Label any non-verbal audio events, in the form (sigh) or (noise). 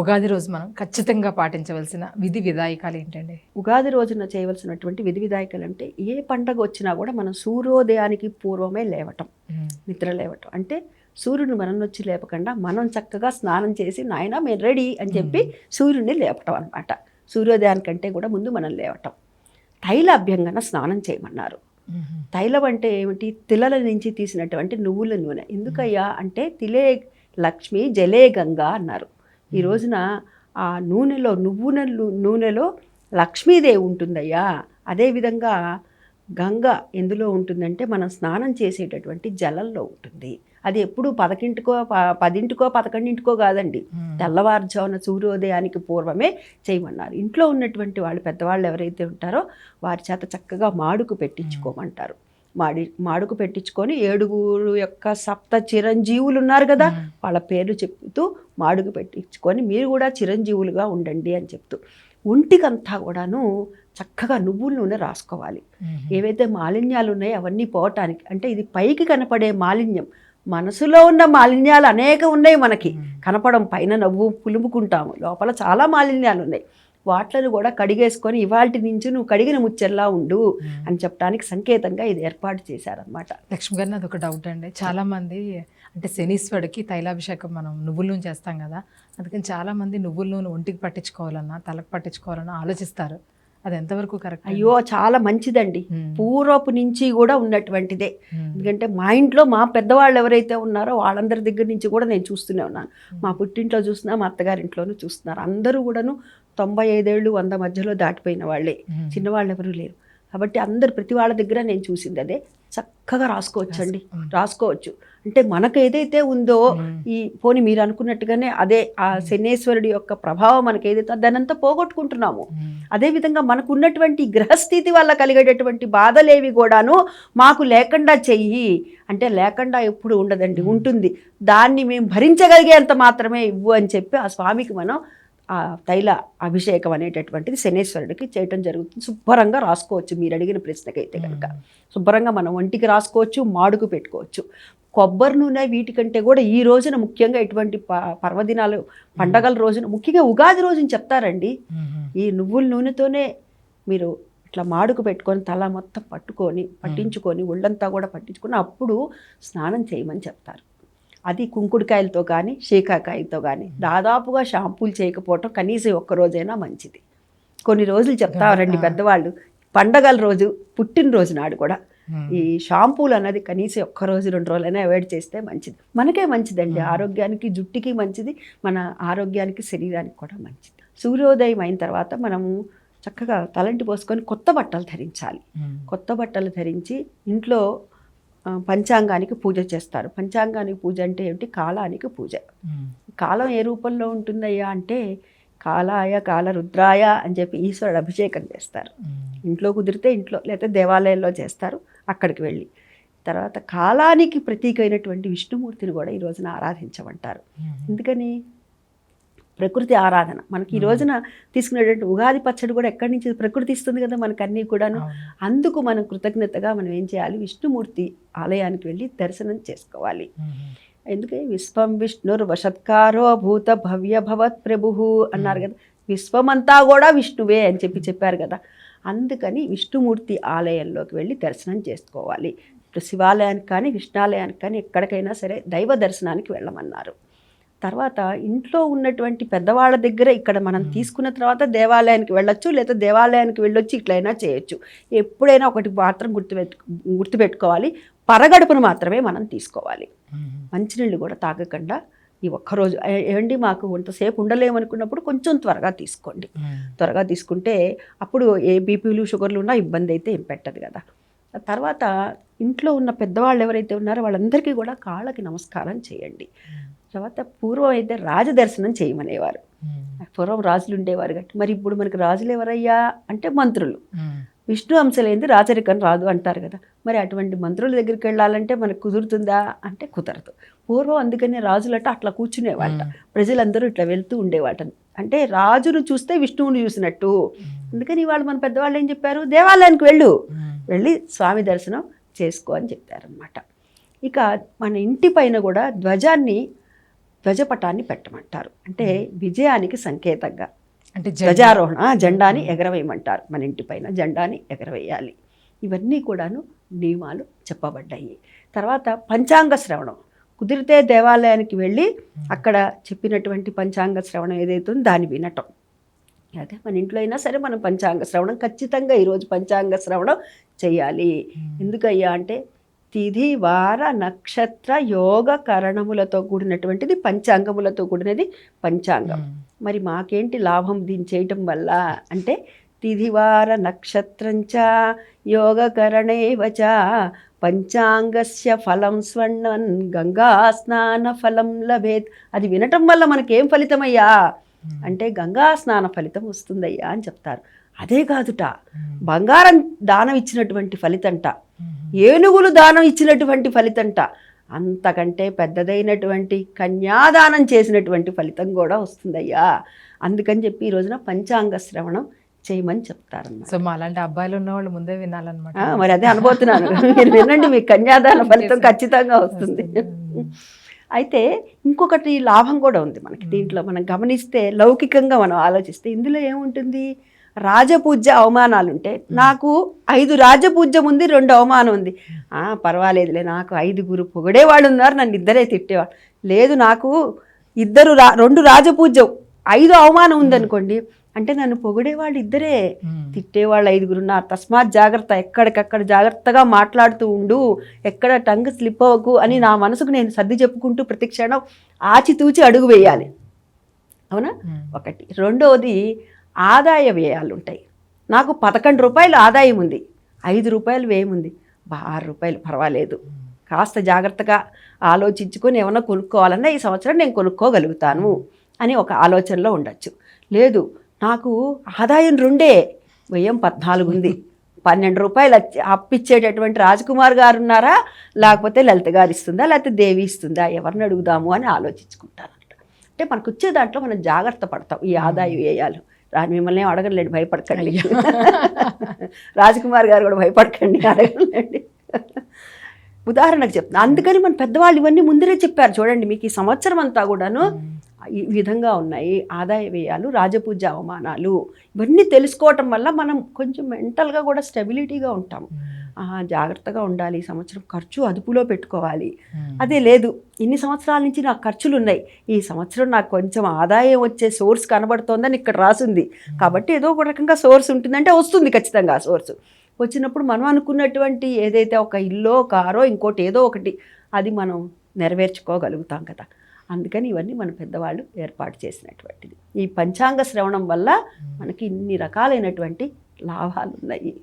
ఉగాది రోజు మనం ఖచ్చితంగా పాటించవలసిన విధి విధాయికాలు ఏంటండి? ఉగాది రోజున చేయవలసినటువంటి విధి విధాయకులు అంటే ఏ పండగ వచ్చినా కూడా మనం సూర్యోదయానికి పూర్వమే లేవటం నిద్ర లేవటం. అంటే సూర్యుని మనం వచ్చి లేపకుండా మనం చక్కగా స్నానం చేసి నాయన మేము రెడీ అని చెప్పి సూర్యుడిని లేపటం అనమాట సూర్యోదయానికంటే కూడా ముందు మనం లేవటం. తైల అభ్యంగన స్నానం చేయమన్నారు. తైలం అంటే ఏమిటి? తిలల నుంచి తీసినటువంటి నువ్వుల నూనె. ఎందుకయ్యా అంటే తిలే లక్ష్మి జలే గంగా అన్నారు. ఈ రోజున ఆ నూనెలో నువ్వుల ను- నూనెలో లక్ష్మీదేవి ఉంటుందయ్యా. అదేవిధంగా గంగ ఎందులో ఉంటుందంటే మనం స్నానం చేసేటటువంటి జలంలో ఉంటుంది. అది ఎప్పుడు పదకింటికో ప- పదింటికో పదకొండింటికో కాదండి. తెల్లవారుజామున సూర్యోదయానికి పూర్వమే చేయమన్నారు. ఇంట్లో ఉన్నటువంటి వాళ్ళు పెద్దవాళ్ళు ఎవరైతే ఉంటారో వారి చేత చక్కగా మాడుకు పెట్టించుకోమంటారు. మాడి మాడుకు పెట్టించుకొని ఏడుగురు యొక్క సప్త చిరంజీవులు ఉన్నారు కదా వాళ్ళ పేర్లు చెప్తూ మాడుకు పెట్టించుకొని మీరు కూడా చిరంజీవులుగా ఉండండి అని చెప్తూ. ఒంటికంతా కూడాను చక్కగా నువ్వుల నూనె రాసుకోవాలి. ఏవైతే మాలిన్యాలు ఉన్నాయో అవన్నీ పోవటానికి అంటే ఇది పైకి కనపడే మాలిన్యం. మనసులో ఉన్న మాలిన్యాలు అనేక ఉన్నాయి మనకి. కనపడం పైన నవ్వు పులుముకుంటాము. లోపల చాలా మాలిన్యాలు ఉన్నాయి. వాట్లను కూడా కడిగేసుకొని ఇవాల్టి నుంచి నువ్వు కడిగిన ముచ్చెల్లా ఉండు అని చెప్పడానికి సంకేతంగా ఇది ఏర్పాటు చేశారనమాట లక్ష్మి గారిని అదొక డౌట్ అండి. చాలా మంది అంటే శనీశ్వరుడికి తైలాభిషేకం మనం నువ్వుల నూనె చేస్తాం కదా అందుకని చాలా మంది నువ్వుల నూనె ఒంటికి పట్టించుకోవాలన్నా తలకు పట్టించుకోవాలన్నా ఆలోచిస్తారు. అది ఎంతవరకు కరెక్ట్ అయ్యో చాలా మంచిదండి. పూర్వపు నుంచి కూడా ఉన్నటువంటిదే. ఎందుకంటే మా ఇంట్లో మా పెద్దవాళ్ళు ఎవరైతే ఉన్నారో వాళ్ళందరి దగ్గర నుంచి కూడా నేను చూస్తూనే ఉన్నాను. మా పుట్టింట్లో చూస్తున్నా మా అత్తగారింట్లోనూ చూస్తున్నారు. అందరూ కూడాను తొంభై ఐదేళ్ళు వంద మధ్యలో దాటిపోయిన వాళ్ళే. చిన్నవాళ్ళు ఎవరు లేరు. కాబట్టి అందరు ప్రతి వాళ్ళ దగ్గర నేను చూసింది అదే. చక్కగా రాసుకోవచ్చు అండి రాసుకోవచ్చు. అంటే మనకు ఏదైతే ఉందో ఈ పోని మీరు అనుకున్నట్టుగానే అదే ఆ శనేశ్వరుడి యొక్క ప్రభావం మనకి ఏదైతే దానంతా పోగొట్టుకుంటున్నాము. అదేవిధంగా మనకు ఉన్నటువంటి గ్రహస్థితి వల్ల కలిగేటటువంటి బాధలేవి కూడాను మాకు లేకుండా చెయ్యి. అంటే లేకుండా ఎప్పుడు ఉండదండి ఉంటుంది. దాన్ని మేము భరించగలిగేంత మాత్రమే ఇవ్వు అని చెప్పి ఆ స్వామికి మనం ఆ తైల అభిషేకం అనేటటువంటిది శనేశ్వరుడికి చేయటం జరుగుతుంది. శుభ్రంగా రాసుకోవచ్చు. మీరు అడిగిన ప్రశ్నకైతే కనుక శుభ్రంగా మనం ఒంటికి రాసుకోవచ్చు మాడుకు పెట్టుకోవచ్చు. కొబ్బరి నూనె వీటికంటే కూడా ఈ రోజున ముఖ్యంగా ఇటువంటి ప- పర్వదినాలు పండగల రోజున ముఖ్యంగా ఉగాది రోజున చెప్తారండి. ఈ నువ్వుల నూనెతోనే మీరు ఇట్లా మాడుకు పెట్టుకొని తల మొత్తం పట్టుకొని పట్టించుకొని ఒళ్ళంతా కూడా పట్టించుకొని అప్పుడు స్నానం చేయమని చెప్తారు. అది కుంకుడుకాయలతో కానీ శీకాకాయలతో కానీ దాదాపుగా షాంపూలు చేయకపోవటం కనీసం ఒక్క రోజైనా మంచిది. కొన్ని రోజులు చెప్తారండి పెద్దవాళ్ళు? పండగల రోజు పుట్టినరోజు నాడు కూడా ఈ షాంపూలు అన్నది కనీసం ఒక్క రోజు రెండు రోజులైనా అవాయిడ్ చేస్తే మంచిది. మనకే మంచిదండి. ఆరోగ్యానికి జుట్టుకి మంచిది. మన ఆరోగ్యానికి శరీరానికి కూడా మంచిది. సూర్యోదయం అయిన తర్వాత మనము చక్కగా తలంటి పోసుకొని కొత్త బట్టలు ధరించాలి. కొత్త బట్టలు ధరించి ఇంట్లో పంచాంగానికి పూజ చేస్తారు. పంచాంగానికి పూజ అంటే ఏమిటి? కాలానికి పూజ. కాలం ఏ రూపంలో ఉంటుందయ్యా అంటే కాలాయ కాల రుద్రాయ అని చెప్పి ఈశ్వరుడు అభిషేకం చేస్తారు. ఇంట్లో కుదిరితే ఇంట్లో లేకపోతే దేవాలయంలో చేస్తారు అక్కడికి వెళ్ళి. తర్వాత కాలానికి ప్రతీక అయినటువంటి విష్ణుమూర్తిని కూడా ఈ రోజున ఆరాధించమంటారు. ఎందుకని? ప్రకృతి ఆరాధన. మనకి ఈ రోజున తీసుకునేటువంటి ఉగాది పచ్చడి కూడా ఎక్కడి నుంచి ప్రకృతి ఇస్తుంది కదా మనకు అన్నీ కూడాను అందుకు మనం కృతజ్ఞతగా మనం ఏం చేయాలి? విష్ణుమూర్తి ఆలయానికి వెళ్ళి దర్శనం చేసుకోవాలి. ఎందుకే? విశ్వం విష్ణుర్ వషత్కారో భూత భవ్య భవత్ ప్రభు అన్నారు కదా. విశ్వమంతా కూడా విష్ణువే అని చెప్పి చెప్పారు కదా. అందుకని విష్ణుమూర్తి ఆలయంలోకి వెళ్ళి దర్శనం చేసుకోవాలి. ఇప్పుడు శివాలయానికి కానీ విష్ణాలయానికి కానీ ఎక్కడికైనా సరే దైవ దర్శనానికి వెళ్ళమన్నారు. తర్వాత ఇంట్లో ఉన్నటువంటి పెద్దవాళ్ళ దగ్గర ఇక్కడ మనం తీసుకున్న తర్వాత దేవాలయానికి వెళ్ళొచ్చు లేదా దేవాలయానికి వెళ్ళొచ్చి ఇట్లయినా చేయొచ్చు. ఎప్పుడైనా ఒకటి మాత్రం గుర్తుపెట్టు గుర్తుపెట్టుకోవాలి. పరగడుపును మాత్రమే మనం తీసుకోవాలి. మంచినీళ్ళు కూడా తాగకుండా ఈ ఒక్కరోజు ఏమండి మాకు కొంతసేపు ఉండలేమనుకున్నప్పుడు కొంచెం త్వరగా తీసుకోండి. త్వరగా తీసుకుంటే అప్పుడు ఏ బీపీలు షుగర్లు ఉన్నా ఇబ్బంది అయితే ఏం పెట్టదు కదా. తర్వాత ఇంట్లో ఉన్న పెద్దవాళ్ళు ఎవరైతే ఉన్నారో వాళ్ళందరికీ కూడా కాళ్ళకి నమస్కారం చేయండి. తర్వాత పూర్వం అయితే రాజదర్శనం చేయమనేవారు. పూర్వం రాజులు ఉండేవారు గట్టి మరి ఇప్పుడు మనకి రాజులు ఎవరయ్యా? అంటే మంత్రులు. విష్ణు అంశలేంది రాచరికం రాదు అంటారు కదా. మరి అటువంటి మంత్రుల దగ్గరికి వెళ్ళాలంటే మనకు కుదురుతుందా? అంటే కుదరదు. పూర్వం అందుకనే రాజులట అట్లా కూర్చునేవాట ప్రజలందరూ ఇట్లా వెళ్తూ ఉండేవాట. అంటే రాజును చూస్తే విష్ణువుని చూసినట్టు. అందుకని వాళ్ళు మన పెద్దవాళ్ళు ఏం చెప్పారు? దేవాలయానికి వెళ్ళు. వెళ్ళి స్వామి దర్శనం చేసుకో అని చెప్పారనమాట ఇక మన ఇంటి పైన కూడా ధ్వజాన్ని ధ్వజపటాన్ని పెట్టమంటారు. అంటే విజయానికి సంకేతంగా. అంటే ధ్వజారోహణ జెండాని ఎగరవేయమంటారు. మన ఇంటి పైన జెండాని ఎగరవేయాలి. ఇవన్నీ కూడాను నియమాలు చెప్పబడ్డాయి. తర్వాత పంచాంగ శ్రవణం. కుదిరితే దేవాలయానికి వెళ్ళి అక్కడ చెప్పినటువంటి పంచాంగ శ్రవణం ఏదైతే ఉందో దాన్ని వినటం. అదే మన ఇంట్లో అయినా సరే మనం పంచాంగ శ్రవణం ఖచ్చితంగా ఈరోజు పంచాంగ శ్రవణం చేయాలి. ఎందుకయ్యా అంటే తిథి వార నక్షత్ర యోగ కరణములతో కూడినటువంటిది పంచాంగములతో కూడినది పంచాంగం. మరి మాకేంటి లాభం దీన్ని చేయటం వల్ల? అంటే తిథివార నక్షత్రంచ యోగకరణేవచ పంచాంగస్య ఫలం స్వర్ణన్ గంగా స్నాన ఫలం లభేత్. అది వినటం వల్ల మనకేం ఫలితమయ్యా. అంటే గంగా స్నాన ఫలితం వస్తుందయ్యా అని చెప్తారు. అదే కాదుట. బంగారం దానం ఇచ్చినటువంటి ఫలితంట. ఏనుగులు దానం ఇచ్చినటువంటి ఫలితంట. అంతకంటే పెద్దదైనటువంటి కన్యాదానం చేసినటువంటి ఫలితం కూడా వస్తుందయ్యా. అందుకని చెప్పి ఈ రోజున పంచాంగ శ్రవణం చేయమని చెప్తారన్నమాట. సో మా అలాంటి అబ్బాయిలు ఉన్న వాళ్ళు ముందే వినాలన్నమాట. మరి అదే అనుబోతున్నాను మీరు వినండి మీ కన్యాదాన ఫలితం ఖచ్చితంగా వస్తుంది. అయితే ఇంకొకటి లాభం కూడా ఉంది మనకి దీంట్లో. మనం గమనిస్తే లౌకికంగా మనం ఆలోచిస్తే ఇందులో ఏముంటుంది? రాజపూజ్య అవమానాలు ఉంటే నాకు ఐదు రాజపూజ్యం ఉంది రెండు అవమానం ఉంది. ఆ, పర్వాలేదులే నాకు ఐదుగురు పొగిడేవాళ్ళు ఉన్నారు నన్ను ఇద్దరే తిట్టేవాళ్ళు. లేదు నాకు ఇద్దరు రా రెండు రాజపూజ్యం ఐదు అవమానం ఉందనుకోండి అంటే నన్ను పొగిడేవాళ్ళు ఇద్దరే. తిట్టేవాళ్ళు ఐదుగురు ఉన్నారు. తస్మాత్ జాగ్రత్త ఎక్కడికక్కడ జాగ్రత్తగా మాట్లాడుతూ ఉండు ఎక్కడ టంగ్ స్లిప్ అవ్వకు అని నా మనసుకు నేను సర్ది చెప్పుకుంటూ ప్రతి క్షణం ఆచితూచి అడుగు వేయాలి. అవునా. ఒకటి. రెండవది ఆదాయ వ్యయాలు ఉంటాయి నాకు పదకొండు రూపాయలు ఆదాయం ఉంది. ఐదు రూపాయలు వ్యయం ఉంది. ఆరు రూపాయలు పర్వాలేదు. కాస్త జాగ్రత్తగా ఆలోచించుకొని ఏమన్నా కొనుక్కోవాలన్నా ఈ సంవత్సరం నేను కొనుక్కోగలుగుతాను అని ఒక ఆలోచనలో ఉండొచ్చు. లేదు నాకు ఆదాయం రెండే. వ్యయం పద్నాలుగు ఉంది. పన్నెండు రూపాయలు అప్పిచ్చేటటువంటి రాజకుమార్ గారు ఉన్నారా లేకపోతే లలిత గారు ఇస్తుందా? లేకపోతే దేవి ఇస్తుందా? ఎవరిని అడుగుదాము అని ఆలోచించుకుంటారంట అంటే మనకు వచ్చే దాంట్లో మనం జాగ్రత్త పడతాం ఈ ఆదాయ వ్యయాలు. రా మిమ్మల్ని ఏం అడగలేండి భయపడకండి. (laughs) రాజకుమార్ గారు కూడా భయపడకండి అడగలేండి ఉదాహరణకు చెప్తున్నా అందుకని మన పెద్దవాళ్ళు ఇవన్నీ ముందరే చెప్పారు. చూడండి మీకు ఈ సంవత్సరం అంతా కూడాను ఈ విధంగా ఉన్నాయి. ఆదాయ వ్యయాలు రాజపూజ అవమానాలు ఇవన్నీ తెలుసుకోవటం వల్ల మనం కొంచెం మెంటల్గా కూడా స్టెబిలిటీగా ఉంటాము. జాగ్రత్తగా ఉండాలి. ఈ సంవత్సరం ఖర్చు అదుపులో పెట్టుకోవాలి. అదే లేదు. ఇన్ని సంవత్సరాల నుంచి నాకు ఖర్చులు ఉన్నాయి ఈ సంవత్సరం నాకు కొంచెం ఆదాయం వచ్చే సోర్స్ కనబడుతోందని ఇక్కడ రాసింది. కాబట్టి ఏదో ఒక రకంగా సోర్స్ ఉంటుందంటే వస్తుంది ఖచ్చితంగా ఆ సోర్స్. వచ్చినప్పుడు మనం అనుకున్నటువంటి ఏదైతే ఒక ఇల్లో కారో ఇంకోటి ఏదో ఒకటి అది మనం నెరవేర్చుకోగలుగుతాం కదా. అందుకని ఇవన్నీ మన పెద్దవాళ్ళు ఏర్పాటు చేసినటువంటిది. ఈ పంచాంగ శ్రవణం వల్ల మనకి ఇన్ని రకాలైనటువంటి లాభాలు ఉన్నాయి